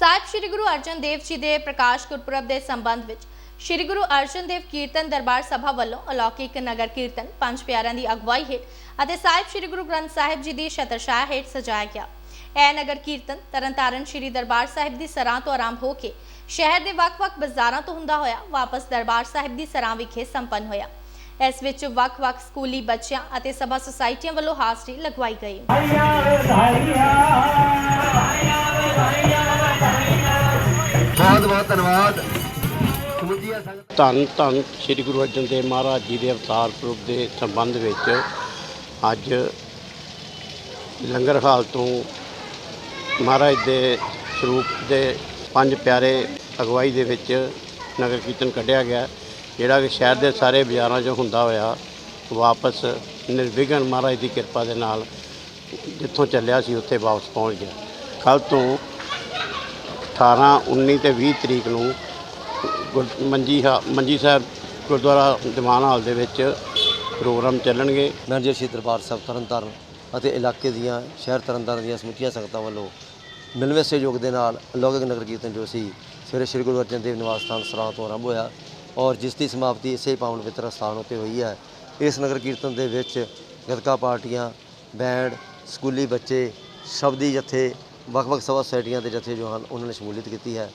ਸਾਹਿਬ ਸ੍ਰੀ ਗੁਰੂ ਅਰਜਨ ਦੇਵ ਜੀ ਦੇ ਪ੍ਰਕਾਸ਼ ਗੁਰਪੁਰਬ ਦੇ ਸੰਬੰਧ ਵਿੱਚ ਸ੍ਰੀ ਗੁਰੂ ਅਰਜਨ ਦੇਵ ਕੀਰਤਨ ਦਰਬਾਰ ਸਭਾ ਵੱਲੋਂ ਅਲੌਕਿਕ ਨਗਰ ਕੀਰਤਨ, ਪੰਜ ਪਿਆਰਿਆਂ ਦੀ ਅਗਵਾਈ ਹੇਠ ਅਤੇ ਸਾਹਿਬ ਸ੍ਰੀ ਗੁਰੂ ਗ੍ਰੰਥ ਸਾਹਿਬ ਜੀ ਦੀ ਛਤਰਛਾਇਆ ਹੇਠ ਸਜਾਇਆ ਗਿਆ। ਇਹ ਨਗਰ ਕੀਰਤਨ ਤਰਨਤਾਰਨ ਸ੍ਰੀ ਦਰਬਾਰ ਸਾਹਿਬ ਦੀ ਸਰਾਂ ਤੋਂ ਆਰੰਭ ਹੋ ਕੇ ਸ਼ਹਿਰ ਦੇ ਵੱਖ-ਵੱਖ ਬਾਜ਼ਾਰਾਂ ਤੋਂ ਹੁੰਦਾ ਹੋਇਆ ਵਾਪਸ ਦਰਬਾਰ ਸਾਹਿਬ ਦੀ ਸਰਾਂ ਵਿਖੇ ਸੰਪੰਨ ਹੋਇਆ। ਇਸ ਵਿੱਚ ਵੱਖ-ਵੱਖ ਸਕੂਲੀ ਬੱਚਿਆਂ ਅਤੇ ਸਭਾ ਸੁਸਾਇਟੀਆਂ ਵੱਲੋਂ ਹਾਜ਼ਰੀ ਲਗਵਾਈ ਗਈ। ਬਹੁਤ ਬਹੁਤ ਧੰਨਵਾਦ। ਧੰਨ ਧੰਨ ਸ੍ਰੀ ਗੁਰੂ ਅਰਜਨ ਦੇਵ ਮਹਾਰਾਜ ਜੀ ਦੇ ਅਵਤਾਰ ਪੁਰਬ ਦੇ ਸੰਬੰਧ ਵਿੱਚ ਅੱਜ ਲੰਗਰ ਹਾਲ ਤੋਂ ਮਹਾਰਾਜ ਦੇ ਸਰੂਪ ਦੇ ਪੰਜ ਪਿਆਰੇ ਅਗਵਾਈ ਦੇ ਵਿੱਚ ਨਗਰ ਕੀਰਤਨ ਕੱਢਿਆ ਗਿਆ। ਜਿਹੜਾ ਕਿ ਸ਼ਹਿਰ ਦੇ ਸਾਰੇ ਬਾਜ਼ਾਰਾਂ 'ਚੋਂ ਹੁੰਦਾ ਹੋਇਆ ਵਾਪਸ ਨਿਰਵਿਘਨ ਮਹਾਰਾਜ ਦੀ ਕਿਰਪਾ ਦੇ ਨਾਲ ਜਿੱਥੋਂ ਚੱਲਿਆ ਸੀ ਉੱਥੇ ਵਾਪਸ ਪਹੁੰਚ ਗਿਆ। ਕੱਲ੍ਹ ਤੋਂ 18 19 ਤੇ 20 ਤਰੀਕ ਨੂੰ ਗੁਰ- ਮੰਜੀ ਹਾ, ਮੰਜੀ ਸਾਹਿਬ ਗੁਰਦੁਆਰਾ ਦੀਵਾਨ ਹਾਲ ਦੇ ਵਿੱਚ ਪ੍ਰੋਗਰਾਮ ਚੱਲਣਗੇ। ਮੈਨੇਜਰ ਸ਼੍ਰੀ ਦਰਬਾਰ ਸਾਹਿਬ ਤਰਨਤਾਰਨ ਅਤੇ ਇਲਾਕੇ ਦੀਆਂ, ਸ਼ਹਿਰ ਤਰਨਤਾਰਨ ਦੀਆਂ ਸਮੁੱਚੀਆਂ ਸੰਗਤਾਂ ਵੱਲੋਂ ਮਿਲਵੇਂ ਸਹਿਯੋਗ ਦੇ ਨਾਲ ਅਲੌਕਿਕ ਨਗਰ ਕੀਰਤਨ ਜੋ ਸੀ, ਸਵੇਰੇ ਸ਼੍ਰੀ ਗੁਰੂ ਅਰਜਨ ਦੇਵ ਨਿਵਾਸ ਸਥਾਨ ਸਰਾਂ ਤੋਂ ਆਰੰਭ ਹੋਇਆ ਔਰ ਜਿਸ ਦੀ ਸਮਾਪਤੀ ਇਸੇ ਪਾਵਨ ਪਵਿੱਤਰ ਸਥਾਨ ਉੱਤੇ ਹੋਈ ਹੈ। ਇਸ ਨਗਰ ਕੀਰਤਨ ਦੇ ਵਿੱਚ ਗਤਕਾ ਪਾਰਟੀਆਂ, ਬੈਂਡ, ਸਕੂਲੀ ਬੱਚੇ, ਸ਼ਬਦੀ ਜਥੇ ਵੱਖ-ਵੱਖ ਸਭਾ ਸੁਸਾਇਟੀਆਂ ਦੇ ਜਥੇ ਜੋ ਹਨ ਉਹਨਾਂ ਨੇ ਸ਼ਮੂਲੀਅਤ ਕੀਤੀ ਹੈ।